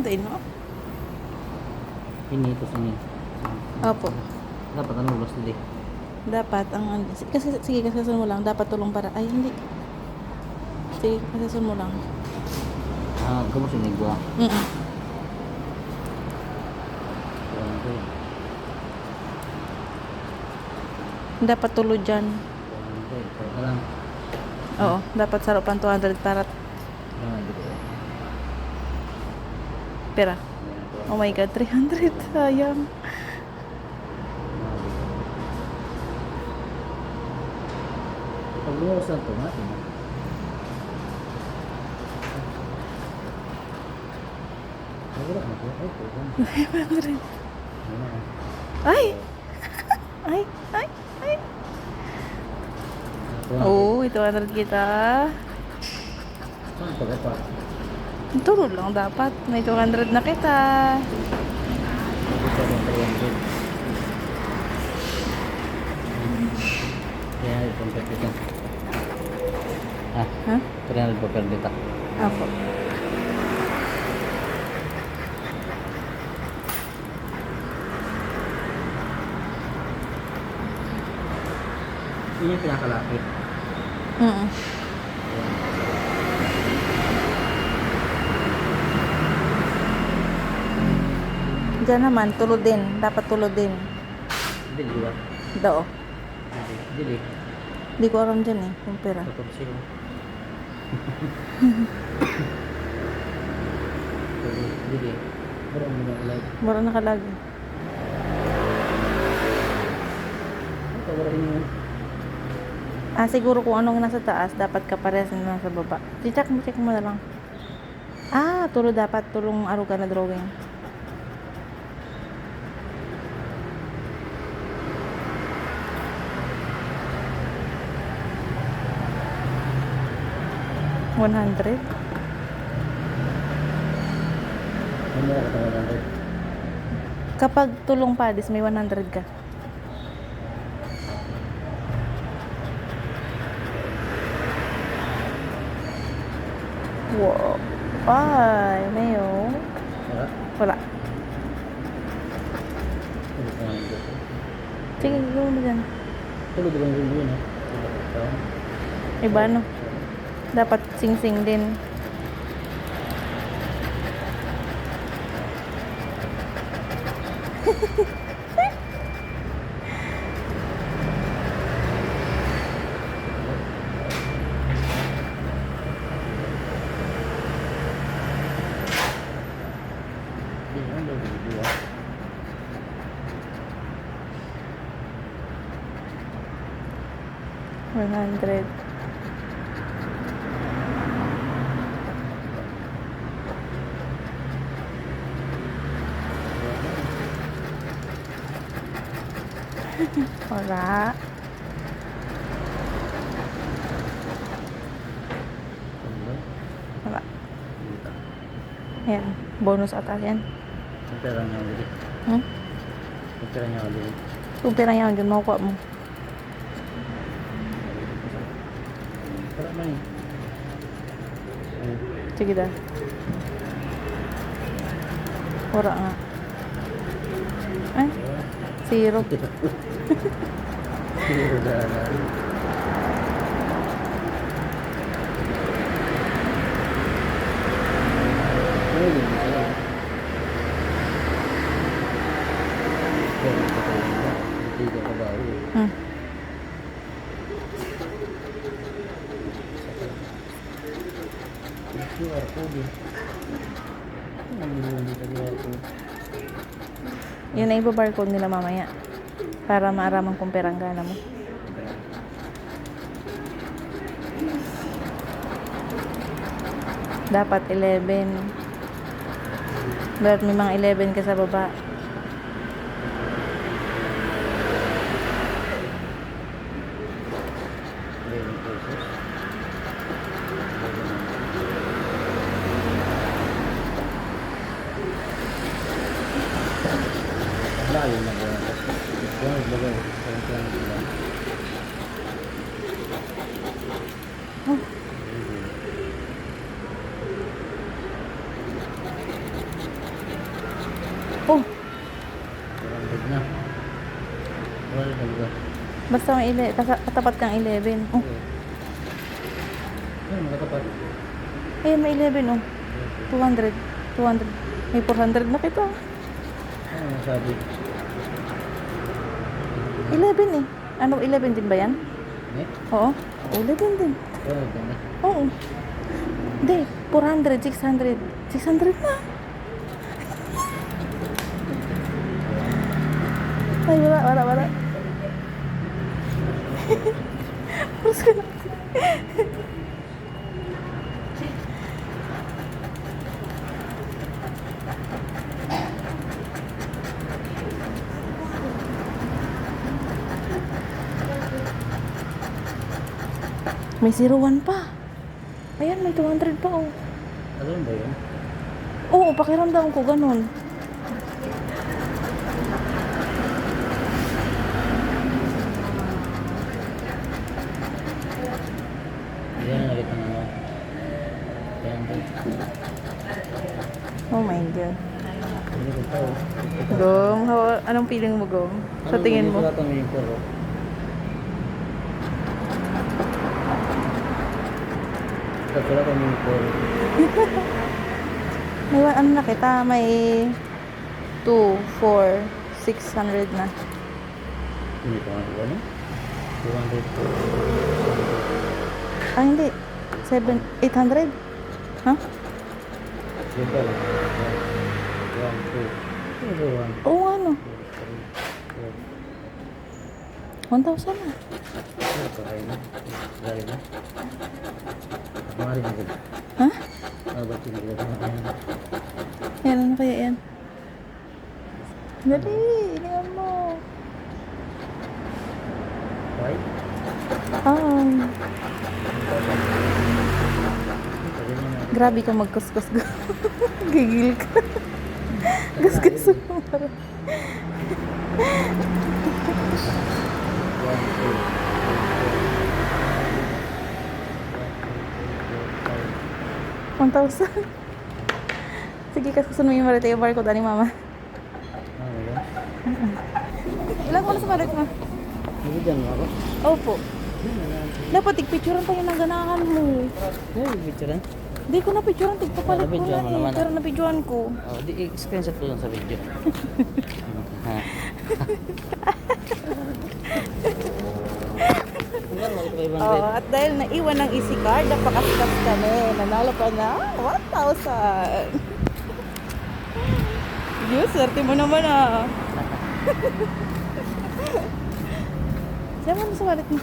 Hindi, no? Ini ito sa ni. Opo. Dapat ano ulos dili. Dapat, ang, kasi, sige, kasasun mo lang, dapat tulong para, ay, hindi. Sige, kasasun mo lang. Ah, kamu sa nigwa. Mm Okay. Dapat tulo dyan. Oo, dapat sarupan 200 para Ah, dito. Pera. Oh my God, 300. Sayang. Pag luwas lang ito, natin. Ay, wala na po. Ay, ito. 500. Ano na. Ay! ay, ay, ay. Ito na. Oo, oh, 200 kita. Saan Tulo lang dapat. May 200 na kita. Ito lang 300. Kaya ito. Ah, Ha? 300 pa per dita. Apo. Yun yung pinakalaki. Mm Diyan naman, tulo din. Dapat tulo din. Dili ba? Dao. Dili. Di ko alam dyan eh, yung pera. Tutup sila. Dili. Mura nakalagi. Ito, wala yun. Ah, siguro kung anong nasa taas, dapat kapares na nasa baba. I-check mo, check mo na lang. Ah, tulo dapat. Tulong aruga na drawing. One hundred? Ano na ka tawagan rin? Kapag tulong padis, may 100 ka. Wow. Ay, mayo. Wala? Wala. Tulog ka nga dito. Sige, gawin mo dyan. Tulog ka nga yun, ha? Tulog ka. Iba, no? Dapat sing-sing din. Dito, ha? One hundred. Wala. Wala. Ayan. Bonus ata yan. Ang pera niya ulit. Hmm? Ang pera niya ulit. Kung pera yan, dyan makukuha mo. Wala eh. Ay, Sige da. Wala nga. Ay, wala. zero. Hmm. QR code? Yun na iba-barcode nila mamaya. Para maaraman kung perang gana mo. Dapat 11. Dapat may mga 11 ka sa baba. Eleven pesos. Layo na ba? Oh. Oh, 400 na. Wala talaga. basta may ile, kasa- katapat kang 11. Oh, Ayun, nakatapat. eh, may 11 oh. 200. 200. May 400 na kita. Ano nasabi? 11 eh. Ano, 11 din ba yan? Eh? Oo. 11 din. Na. Oo. Hindi, 400, 600. 600 na. Ay, wala, wala, wala. May 01 pa. Ayan, may 200 pa oh. Ano ba yun? Oo, pakiramdam ko ganun. Hindi na nakita ng ano. Ang Oh my God. Ko. Gom, how- anong feeling mo, Gom? Sa Ano, tingin hindi mo? ko lahat ang wala kang main core. May ano na kita, may 2, 4, 600 na. Hindi ko nga ano? 200 po. Ah, hindi. 7, 800? Ha? Ganda lang. 1, 2. Ano ba 1, Oo nga, no. 2, 3, 1,000 na. 4. Pa kayo na? Mari. Ha? Ba tinagdagan na kayo na? Yan, ano kaya yan? Dali, ilingan mo. Right? Ay, Sabi mo na. grabe ka magkuskus. Gigil ka. Kuskus mo. 1, 2, 1,000. Sige, kasusun mo yung marit yung barcode, ani mama. Ano ba? Ilang oras marit mo? Nabigyan mo ako? Opo. Dapat tigpicturean pa yung ng ganahan mo. Ay, picturean. Hindi ko na picturean, tigpapalit ko na eh. Pero nabidyoan ko. Oh, di screenshot ko lang sa video. Ha. Tingnan mo, ito ba ibang Oo, grade? at dahil naiwan ng easy card, napakaskas kami. Nanalo pa na 1,000. Yun, swerte mo naman ah. Diyan mo sa wallet mo.